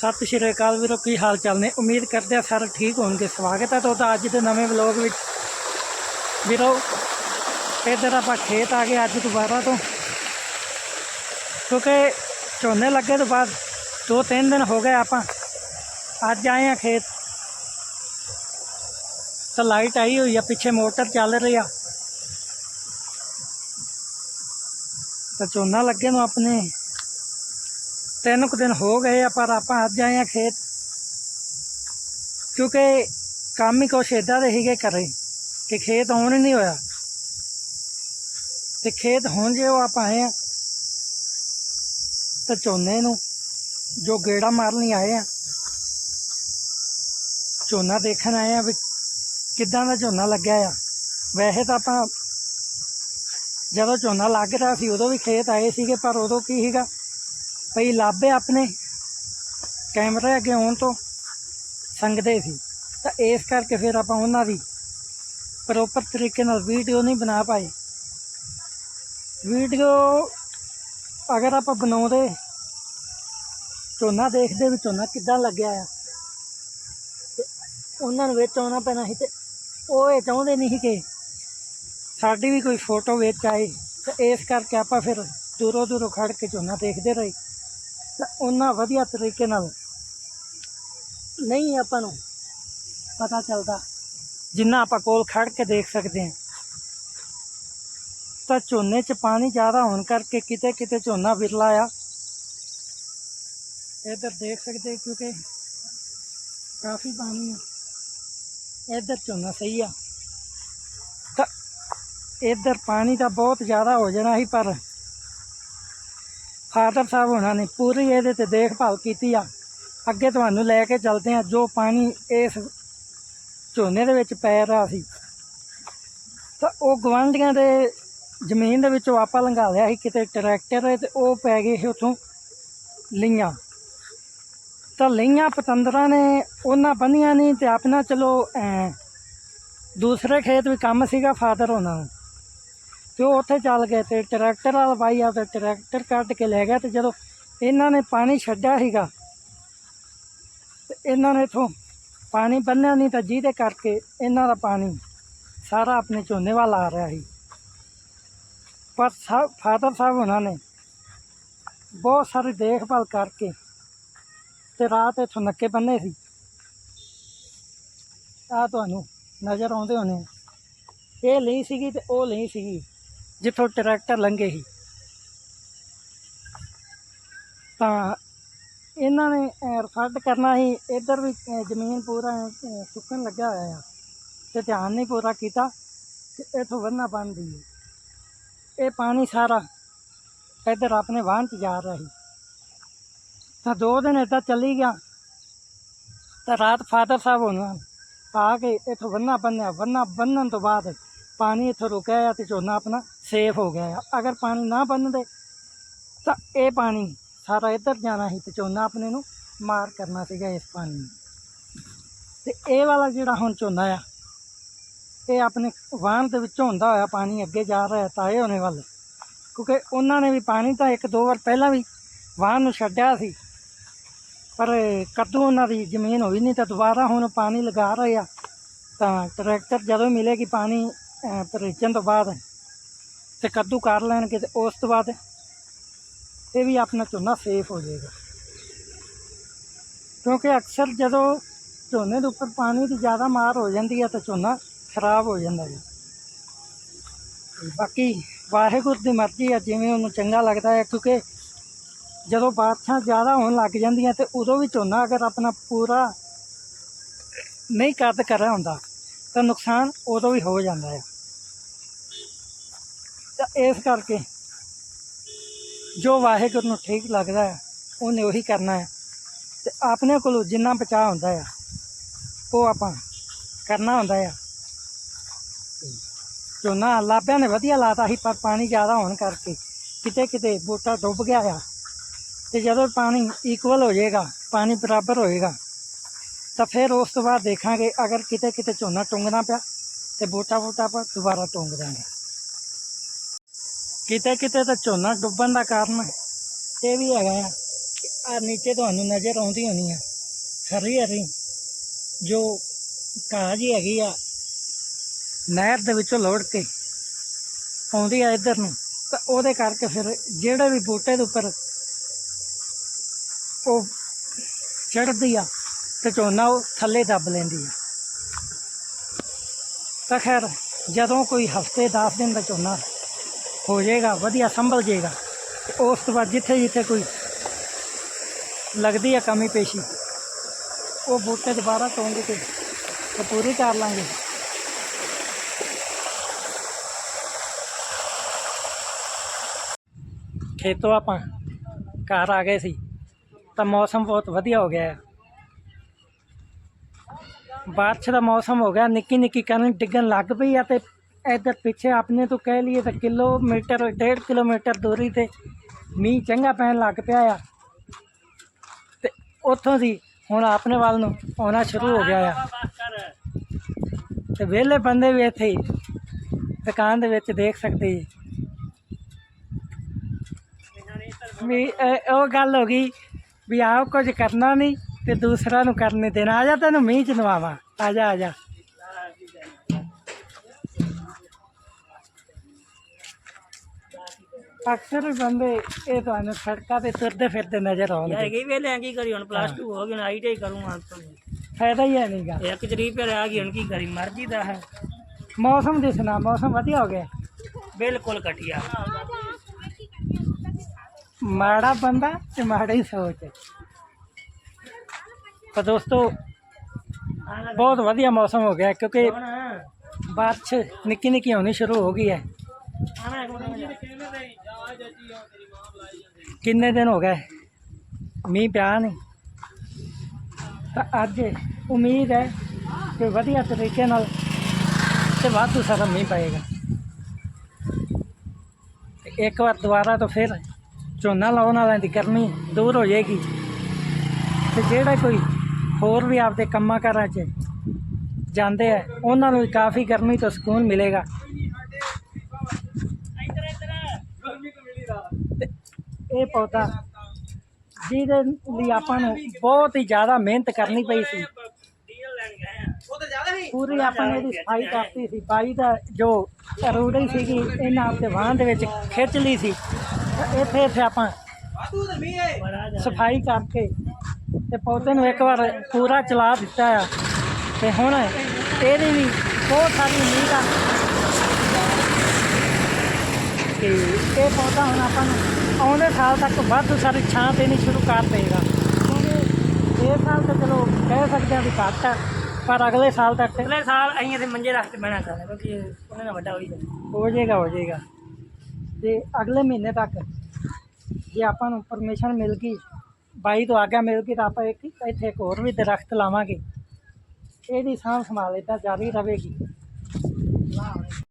ਸਤਿ ਸ਼੍ਰੀ ਅਕਾਲ ਵੀਰੋ, ਕੀ ਹਾਲ ਚਾਲ ਨੇ? ਉਮੀਦ ਕਰਦੇ ਆ ਸਾਰੇ ਠੀਕ ਹੋਣਗੇ। ਸਵਾਗਤ ਹੈ ਤੁਹਾਡਾ ਅੱਜ ਦੇ ਨਵੇਂ ਵਲੌਗ ਵਿੱਚ। ਵੀਰੋ, ਇੱਧਰ ਆਪਾਂ ਖੇਤ ਆ ਗਏ ਅੱਜ ਦੁਬਾਰਾ ਤੋਂ। ਕਿਉਂਕਿ ਝੋਨੇ ਲੱਗੇ ਤੋਂ ਬਾਅਦ ਦੋ ਤਿੰਨ ਦਿਨ ਹੋ ਗਏ ਆਪਾਂ ਅੱਜ ਆਏ ਆ ਖੇਤ। ਤਾਂ ਲਾਈਟ ਆਈ ਹੋਈ ਆ, ਪਿੱਛੇ ਮੋਟਰ ਚੱਲ ਰਹੀ ਆ। ਤਾਂ ਝੋਨਾ ਲੱਗੇ ਨੂੰ ਆਪਣੇ। ਤਿੰਨ ਕੁ ਦਿਨ ਹੋ ਗਏ ਆ, ਪਰ ਆਪਾਂ ਅੱਜ ਆਏ ਆ ਖੇਤ। ਕਿਉਂਕਿ ਕੰਮ ਹੀ ਕੁਛ ਏਦਾਂ ਦੇ ਸੀਗੇ ਕਰੇ ਕਿ ਖੇਤ ਆਉਣ ਨਹੀਂ ਹੋਇਆ। ਤੇ ਖੇਤ ਹੁਣ ਜੇ ਉਹ ਆਪਾਂ ਆਏ ਆ, ਤਾਂ ਝੋਨੇ ਨੂੰ ਜੋ ਗੇੜਾ ਮਾਰਨ ਲਈ ਆਏ ਆ, ਝੋਨਾ ਦੇਖਣ ਆਏ ਆ ਵੀ ਕਿੱਦਾਂ ਦਾ ਝੋਨਾ ਲੱਗਿਆ ਆ। ਵੈਸੇ ਤਾਂ ਆਪਾਂ ਜਦੋਂ ਝੋਨਾ ਲੱਗ ਰਿਹਾ ਸੀ ਉਦੋਂ ਵੀ ਖੇਤ ਆਏ ਸੀਗੇ, ਪਰ ਉਦੋਂ ਕੀ ਸੀਗਾ? ਭਈ ਲਾਭੇ ਆਪਣੇ ਕੈਮਰੇ ਅੱਗੇ ਆਉਣ ਤੋਂ ਸੰਗਦੇ ਸੀ। ਤਾਂ ਇਸ ਕਰਕੇ ਫਿਰ ਆਪਾਂ ਉਹਨਾਂ ਦੀ ਪ੍ਰੋਪਰ ਤਰੀਕੇ ਨਾਲ ਵੀਡੀਓ ਨਹੀਂ ਬਣਾ ਪਾਏ। ਵੀਡੀਓ ਅਗਰ ਆਪਾਂ ਬਣਾਉਂਦੇ ਝੋਨਾ ਦੇਖਦੇ ਵੀ ਝੋਨਾ ਕਿੱਦਾਂ ਲੱਗਿਆ ਆ। ਉਹਨਾਂ ਨੂੰ ਵਿੱਚ ਆਉਣਾ ਪੈਣਾ ਸੀ ਤੇ ਉਹ ਇਹ ਚਾਹੁੰਦੇ ਨਹੀਂ ਸੀ ਕਿ ਸਾਡੀ ਵੀ ਕੋਈ ਫੋਟੋ ਵਿੱਚ ਆਏ। ਤੇ ਇਸ ਕਰਕੇ ਆਪਾਂ ਫਿਰ ਦੂਰੋਂ ਦੂਰੋਂ ਖੜ ਕੇ ਝੋਨਾ ਦੇਖਦੇ ਰਹੇ। ਤਾਂ ਉਹਨਾਂ ਵਧੀਆ ਤਰੀਕੇ ਨਾਲ ਨਹੀਂ ਆਪਾਂ ਨੂੰ ਪਤਾ ਚੱਲਦਾ। ਜਿੰਨਾ ਆਪਾਂ ਕੋਲ ਖੜ ਕੇ ਦੇਖ ਸਕਦੇ ਹਾਂ। ਤਾਂ ਝੋਨੇ 'ਚ ਪਾਣੀ ਜ਼ਿਆਦਾ ਹੋਣ ਕਰਕੇ ਕਿਤੇ ਕਿਤੇ ਝੋਨਾ ਵਿਰਲਾ ਆ। ਇੱਧਰ ਦੇਖ ਸਕਦੇ ਕਿਉਂਕਿ ਕਾਫੀ ਪਾਣੀ ਆ। ਇੱਧਰ ਝੋਨਾ ਸਹੀ ਆ। ਤਾਂ ਇੱਧਰ ਪਾਣੀ ਤਾਂ ਬਹੁਤ ਜ਼ਿਆਦਾ ਹੋ ਜਾਣਾ ਸੀ, ਪਰ ਫਾਦਰ ਸਾਹਿਬ ਹੋਣਾ ਨੇ, ਪੂਰੀ ਇਹਦੇ ਤੇ ਦੇਖਭਾਲ ਕੀਤੀ ਆ। ਅੱਗੇ ਤੁਹਾਨੂੰ ਲੈ ਕੇ ਚੱਲਦੇ ਆ, ਜੋ ਪਾਣੀ ਇਸ ਝੋਨੇ ਦੇ ਵਿੱਚ ਪੈ ਰਿਹਾ ਸੀ। ਤਾਂ ਉਹ ਗਵਾਂਢੀਆਂ ਦੇ ਜ਼ਮੀਨ ਦੇ ਵਿੱਚੋਂ ਆਪਾਂ ਲੰਘਾ ਲਿਆ ਸੀ, ਕਿਤੇ ਟਰੈਕਟਰ ਤੇ ਉਹ ਪੈ ਗਏ ਸੀ ਉੱਥੋਂ ਲੀਆਂ ਤਾਂ ਲਈਆਂ ਪਤੰਦਰਾਂ ਨੇ, ਉਹਨਾਂ ਬੰਨੀਆਂ ਨਹੀਂ ਤੇ ਆਪਣਾ ਚਲੋ ਦੂਸਰੇ ਖੇਤ ਵੀ ਕੰਮ ਸੀਗਾ ਫਾਦਰ ਉਹਨਾਂ ਨੂੰ। ਤੇ ਉਹ ਉੱਥੇ ਚੱਲ ਗਏ ਤੇ ਟਰੈਕਟਰ ਵਾਲਾ ਬਾਈ ਆ ਤੇ ਟਰੈਕਟਰ ਕੱਢ ਕੇ ਲੈ ਗਿਆ ਤੇ ਜਦੋਂ ਇਹਨਾਂ ਨੇ ਪਾਣੀ ਛੱਡਿਆ ਸੀਗਾ, ਤੇ ਇਹਨਾਂ ਨੇ ਇਥੋਂ ਪਾਣੀ ਬੰਨਿਆ ਨਹੀਂ ਤਾਂ ਜਿਹਦੇ ਕਰਕੇ ਇਹਨਾਂ ਦਾ ਪਾਣੀ ਸਾਰਾ ਆਪਣੇ ਝੋਨੇ ਵੱਲ ਆ ਰਿਹਾ ਸੀ। ਪਰ ਸਾਹਿਬ ਫਾਦਰ ਸਾਹਿਬ ਉਹਨਾਂ ਨੇ ਬਹੁਤ ਸਾਰੀ ਦੇਖਭਾਲ ਕਰਕੇ ਤੇ ਰਾਤ ਇੱਥੋਂ ਨੱਕੇ ਬੰਨੇ ਸੀ। ਆ ਤੁਹਾਨੂੰ ਨਜ਼ਰ ਆਉਂਦੇ ਹੋਣੇ। ਇਹ ਲਈ ਸੀਗੀ ਤੇ ਉਹ ਲਈ ਸੀਗੀ। ਜਿੱਥੋਂ ਟਰੈਕਟਰ ਲੰਘੇ ਸੀ। ਤਾਂ ਇਹਨਾਂ ਨੇ ਰਫੱਡ ਕਰਨਾ ਸੀ। ਇੱਧਰ ਵੀ ਜ਼ਮੀਨ ਪੂਰਾ ਸੁੱਕਣ ਲੱਗਿਆ ਹੋਇਆ ਆ ਤੇ ਧਿਆਨ ਨਹੀਂ ਪੂਰਾ ਕੀਤਾ ਤੇ ਇੱਥੋਂ ਬੰਨਾ ਬੰਦੀ ਇਹ ਪਾਣੀ ਸਾਰਾ ਇੱਧਰ ਆਪਣੇ ਵਾਹਨ 'ਚ ਜਾ ਰਿਹਾ ਸੀ। ਤਾਂ ਦੋ ਦਿਨ ਇੱਦਾਂ ਚੱਲੀ ਗਿਆ। ਤਾਂ ਰਾਤ ਫਾਦਰ ਸਾਹਿਬ ਹੋਣਾ ਆ ਕੇ ਇੱਥੋਂ ਬੰਨਾ ਬੰਨਿਆ ਬੰਨਾ ਬੰਨਣ ਤੋਂ ਬਾਅਦ ਪਾਣੀ ਇੱਥੋਂ ਰੁਕਿਆ ਆ ਤੇ ਝੋਨਾ ਆਪਣਾ ਸੇਫ ਹੋ ਗਿਆ ਆ। ਅਗਰ ਪਾਣੀ ਨਾ ਬੰਨਦੇ ਤਾਂ ਇਹ ਪਾਣੀ ਸਾਰਾ ਇੱਧਰ ਜਾਣਾ ਸੀ ਤੇ ਝੋਨਾ ਆਪਣੇ ਨੂੰ ਮਾਰ ਕਰਨਾ ਸੀਗਾ ਇਸ ਪਾਣੀ ਨੂੰ। ਤੇ ਇਹ ਵਾਲਾ ਜਿਹੜਾ ਹੁਣ ਝੋਨਾ ਆ, ਇਹ ਆਪਣੇ ਵਾਹਨ ਦੇ ਵਿੱਚੋਂ ਹੁੰਦਾ ਹੋਇਆ ਪਾਣੀ ਅੱਗੇ ਜਾ ਰਿਹਾ ਤਾਏ ਹੋਣੇ ਵੱਲ। ਕਿਉਂਕਿ ਉਹਨਾਂ ਨੇ ਵੀ ਪਾਣੀ ਤਾਂ ਇੱਕ ਦੋ ਵਾਰ ਪਹਿਲਾਂ ਵੀ ਵਾਹਨ ਨੂੰ ਛੱਡਿਆ ਸੀ, ਪਰ ਕਦੋਂ ਉਹਨਾਂ ਦੀ ਜ਼ਮੀਨ ਹੋਈ ਨਹੀਂ ਤਾਂ ਦੁਬਾਰਾ ਹੁਣ ਪਾਣੀ ਲਗਾ ਰਹੇ ਆ ਤਾਂ ਟਰੈਕਟਰ ਜਦੋਂ ਮਿਲੇਗੀ ਪਾਣੀ ਅਹ, ਤੋਂ ਬਾਅਦ ਤੇ ਕੱਦੂ ਕਰ ਲੈਣਗੇ ਤੇ ਉਸ ਤੋਂ ਬਾਅਦ ਇਹ ਵੀ ਆਪਣਾ ਝੋਨਾ ਸੇਫ ਹੋ ਜਾਏਗਾ। ਕਿਉਂਕਿ ਅਕਸਰ ਜਦੋਂ ਝੋਨੇ ਦੇ ਉੱਪਰ ਪਾਣੀ ਦੀ ਜ਼ਿਆਦਾ ਮਾਰ ਹੋ ਜਾਂਦੀ ਹੈ ਤਾਂ ਝੋਨਾ ਖਰਾਬ ਹੋ ਜਾਂਦਾ ਹੈ। ਬਾਕੀ ਵਾਹਿਗੁਰੂ ਦੀ ਮਰਜ਼ੀ ਹੈ ਜਿਵੇਂ ਉਹਨੂੰ ਚੰਗਾ ਲੱਗਦਾ ਹੈ ਕਿਉਂਕਿ ਜਦੋਂ ਬਾਰਿਸ਼ਾਂ ਜ਼ਿਆਦਾ ਹੋਣ ਲੱਗ ਜਾਂਦੀਆਂ ਤੇ ਉਦੋਂ ਵੀ ਝੋਨਾ ਅਗਰ ਆਪਣਾ ਪੂਰਾ ਨਹੀਂ ਕੱਦ ਕਰਿਆ ਹੁੰਦਾ ਤਾਂ ਨੁਕਸਾਨ ਉਦੋਂ ਵੀ ਹੋ ਜਾਂਦਾ ਹੈ। ਤਾਂ ਇਸ ਕਰਕੇ ਜੋ ਵਾਹਿਗੁਰੂ ਨੂੰ ਠੀਕ ਲੱਗਦਾ ਹੈ, ਉਹਨੇ ਉਹੀ ਕਰਨਾ ਹੈ। ਤੇ ਆਪਣੇ ਕੋਲੋਂ ਜਿੰਨਾ ਬਚਾਅ ਹੁੰਦਾ ਹੈ ਉਹ ਆਪਾਂ ਕਰਨਾ ਹੁੰਦਾ ਹੈ ਝੋਨਾ ਲਾਭਿਆਂ ਨੇ ਵਧੀਆ ਲਾਤਾ ਸੀ, ਪਰ ਪਾਣੀ ਜ਼ਿਆਦਾ ਹੋਣ ਕਰਕੇ ਕਿਤੇ ਕਿਤੇ ਬੂਟਾ ਡੁੱਬ ਗਿਆ ਆ। ਤੇ ਜਦੋਂ ਪਾਣੀ ਇਕੁਅਲ ਹੋ ਜਾਏਗਾ, ਪਾਣੀ ਬਰਾਬਰ ਹੋਏਗਾ, ਤਾਂ ਫਿਰ ਉਸ ਤੋਂ ਬਾਅਦ ਦੇਖਾਂਗੇ ਅਗਰ ਕਿਤੇ ਕਿਤੇ ਝੋਨਾ ਟੁੰਗਣਾ ਪਿਆ ਤੇ ਬੂਟਾ ਬੂਟਾ ਆਪਾਂ ਦੁਬਾਰਾ ਟੁੰਗ ਦਾਂਗੇ। ਕਿਤੇ ਕਿਤੇ ਤਾਂ ਝੋਨਾ ਡੁੱਬਣ ਦਾ ਕਾਰਨ ਇਹ ਵੀ ਹੈਗਾ ਆ ਕਿ ਆ ਨੀਚੇ ਤੁਹਾਨੂੰ ਨਜ਼ਰ ਆਉਂਦੀ ਹੋਣੀ ਆ, ਹਰੀ ਹਰੀ, ਜੋ ਘਾਹ ਜੀ ਹੈਗੀ ਆ, ਨਹਿਰ ਦੇ ਵਿੱਚੋਂ ਲੋੜ ਕੇ ਆਉਂਦੀ ਆ ਇੱਧਰ ਨੂੰ, ਤਾਂ ਉਹਦੇ ਕਰਕੇ ਫਿਰ ਜਿਹੜੇ ਵੀ ਬੂਟੇ ਦੇ ਉੱਪਰ ਉਹ ਚੜ੍ਹਦੀ ਆ, ਤੇ ਝੋਨਾ ਉਹ ਥੱਲੇ ਦੱਬ ਲੈਂਦੀ ਆ। ਤਾਂ ਖੈਰ, ਜਦੋਂ ਕੋਈ ਹਫ਼ਤੇ 10 ਦਿਨ ਦਾ ਝੋਨਾ ਹੋ ਜਾਏਗਾ ਵਧੀਆ ਸੰਭਲ ਜਾਏਗਾ ਤੇ ਉਸ ਤੋਂ ਬਾਅਦ ਜਿੱਥੇ ਜਿੱਥੇ ਕੋਈ ਲੱਗਦੀ ਆ ਕਮੀ ਪੇਸ਼ੀ ਉਹ ਬੂਟੇ ਦੁਬਾਰਾ ਤੋੜ ਕੇ ਤੇ ਪੂਰੀ ਕਰ ਲਾਂਗੇ ਖੇਤੋਂ ਆਪਾਂ ਘਰ ਆ ਗਏ ਸੀ ਤਾਂ ਮੌਸਮ ਬਹੁਤ ਵਧੀਆ ਹੋ ਗਿਆ ਹੈ ਬਾਰਿਸ਼ ਦਾ ਮੌਸਮ ਹੋ ਗਿਆ ਨਿੱਕੀ ਨਿੱਕੀ ਕਣ ਡਿੱਗਣ ਲੱਗ ਪਈ ਆ ਤੇ ਇੱਧਰ ਪਿੱਛੇ ਆਪਣੇ ਤੋਂ ਕਹਿ ਲਈਏ ਤਾਂ ਕਿਲੋਮੀਟਰ ਡੇਢ ਕਿਲੋਮੀਟਰ ਦੂਰੀ ਤੇ ਮੀਂਹ ਚੰਗਾ ਪੈਣ ਲੱਗ ਪਿਆ ਆ ਤੇ ਉੱਥੋਂ ਦੀ ਹੁਣ ਆਪਣੇ ਵੱਲ ਨੂੰ ਆਉਣਾ ਸ਼ੁਰੂ ਹੋ ਗਿਆ ਆ ਤੇ ਵਿਹਲੇ ਬੰਦੇ ਵੀ ਇੱਥੇ ਦੁਕਾਨ ਦੇ ਵਿੱਚ ਦੇਖ ਸਕਦੇ ਜੀ ਵੀ ਇਹ- ਉਹ ਗੱਲ ਹੋ ਗਈ ਵੀ ਆਪ ਕੁਝ ਕਰਨਾ ਨਹੀਂ ਤੇ ਦੂਸਰਾ ਨੂੰ ਕਰਨ ਦੇਣਾ ਆ ਜਾ ਤੈਨੂੰ ਮੀਂਹ ਚ ਨਵਾਵਾਂ ਆ ਜਾ ਆ ਜਾ ਅਕਸਰ ਹੀ ਬੰਦੇ ਇਹ ਤੁਹਾਨੂੰ ਸੜਕਾਂ ਤੇ ਤੁਰਦੇ ਫਿਰਦੇ ਨਜ਼ਰ ਆਉਂਦੇ ਹੈਗੀ ਵੇਲੇ ਕੀ ਕਰੀ ਹੁਣ? ਪਲੱਸ 2 ਹੋ ਗਈ ਹੁਣ ਆਈਟੀਆਈ ਕਰੂੰਗਾ ਫਾਇਦਾ ਹੀ ਹੈ ਨਹੀਂਗਾ ਇੱਕ ਤਰੀਕ ਤੇ ਆ ਗਈ ਹੁਣ ਕੀ ਕਰੀ? ਮਰਜ਼ੀ ਦਾ ਹੈ। ਮੌਸਮ ਦੀ ਸੁਣਾ ਮੌਸਮ ਵਧੀਆ ਹੋ ਗਿਆ? ਬਿਲਕੁਲ ਘਟਿਆ। ਮਾੜਾ ਬੰਦਾ ਤੇ ਮਾੜੀ ਸੋਚ। ਤਾਂ ਦੋਸਤੋ ਬਹੁਤ ਵਧੀਆ ਮੌਸਮ ਹੋ ਗਿਆ ਕਿਉਂਕਿ ਬਾਰਿਸ਼ ਨਿੱਕੀ ਨਿੱਕੀ ਹੋਣੀ ਸ਼ੁਰੂ ਹੋ ਗਈ ਹੈ। ਕਿੰਨੇ ਦਿਨ ਹੋ ਗਏ? ਮੀਂਹ ਪਿਆ ਨਹੀਂ। ਤਾਂ ਅੱਜ ਉਮੀਦ ਹੈ ਕਿ ਵਧੀਆ ਤਰੀਕੇ ਨਾਲ ਤੇ ਵਾਧੂ ਸਾਰਾ ਮੀਂਹ ਪਏਗਾ। ਇੱਕ ਵਾਰ ਦੁਬਾਰਾ ਤੋਂ ਫਿਰ ਝੋਨਾ ਲਾਉਣ ਵਾਲਿਆਂ ਦੀ ਗਰਮੀ ਦੂਰ ਹੋ ਜਾਏਗੀ। ਤੇ ਜਿਹੜਾ ਕੋਈ ਹੋਰ ਵੀ ਆਪਦੇ ਕੰਮਾਂ ਕਾਰਾਂ 'ਚ ਜਾਂਦੇ ਆ, ਉਹਨਾਂ ਨੂੰ ਵੀ ਕਾਫੀ ਗਰਮੀ ਤੋਂ ਸਕੂਨ ਮਿਲੇਗਾ। ਇਹ ਪੌਦਾ ਜਿਹਦੇ ਲਈ ਆਪਾਂ ਨੂੰ ਬਹੁਤ ਹੀ ਜ਼ਿਆਦਾ ਮਿਹਨਤ ਕਰਨੀ ਪਈ ਸੀ। ਪੂਰੀ ਆਪਾਂ ਨੇ ਇਹਦੀ ਸਫ਼ਾਈ ਕਰਤੀ ਸੀ। ਬਾਈ ਦਾ ਜੋ ਰੂੜੀ ਸੀਗੀ, ਇਹਨਾਂ ਆਪਦੇ ਵਾਹਨ ਦੇ ਵਿੱਚ ਖਿੱਚ ਲਈ ਸੀ। ਇੱਥੇ ਇੱਥੇ ਆਪਾਂ ਸਫ਼ਾਈ ਕਰਕੇ ਤੇ ਪੌਦੇ ਨੂੰ ਇੱਕ ਵਾਰ ਪੂਰਾ ਚਲਾ ਦਿੱਤਾ ਆ। ਤੇ ਹੁਣ ਇਹਦੀ ਵੀ ਬਹੁਤ ਸਾਰੀ ਉਮੀਦ ਆ। ਕਿ ਇਹ ਪੌਦਾ ਹੁਣ ਆਪਾਂ ਨੂੰ ਆਉਂਦੇ ਸਾਲ ਤੱਕ ਵੱਧ ਸਾਰੀ ਛਾਂ ਦੇਣੀ ਸ਼ੁਰੂ ਕਰ ਦੇਗਾ। ਕਿਉਂਕਿ ਇਹ ਸਾਲ ਤਾਂ ਚਲੋ ਕਹਿ ਸਕਦੇ ਹਾਂ ਵੀ ਘੱਟ ਆ ਪਰ ਅਗਲੇ ਸਾਲ ਤੱਕ ਅਗਲੇ ਸਾਲ ਅਸੀਂ ਇੱਥੇ ਮੰਜੇ ਰੱਖ ਕੇ ਬਹਿਣਾ ਕਰਨਾ ਕਿਉਂਕਿ ਉਹਨਾਂ ਦਾ ਵੱਡਾ ਹੋਈ ਹੋ ਜਾਏਗਾ ਹੋ ਜਾਏਗਾ। ਤੇ ਅਗਲੇ ਮਹੀਨੇ ਤੱਕ ਜੇ ਆਪਾਂ ਨੂੰ ਪਰਮਿਸ਼ਨ ਮਿਲ ਗਈ ਬਾਈ ਤੋਂ ਆਗਿਆ ਮਿਲ ਗਈ ਤਾਂ ਆਪਾਂ ਇੱਕ ਇੱਥੇ ਇੱਕ ਹੋਰ ਵੀ ਦਰਖਤ ਲਾਵਾਂਗੇ। ਇਹਦੀ ਸਾਂਭ ਸੰਭਾਲ ਏਦਾਂ ਜਾਰੀ ਰਹੇਗੀ।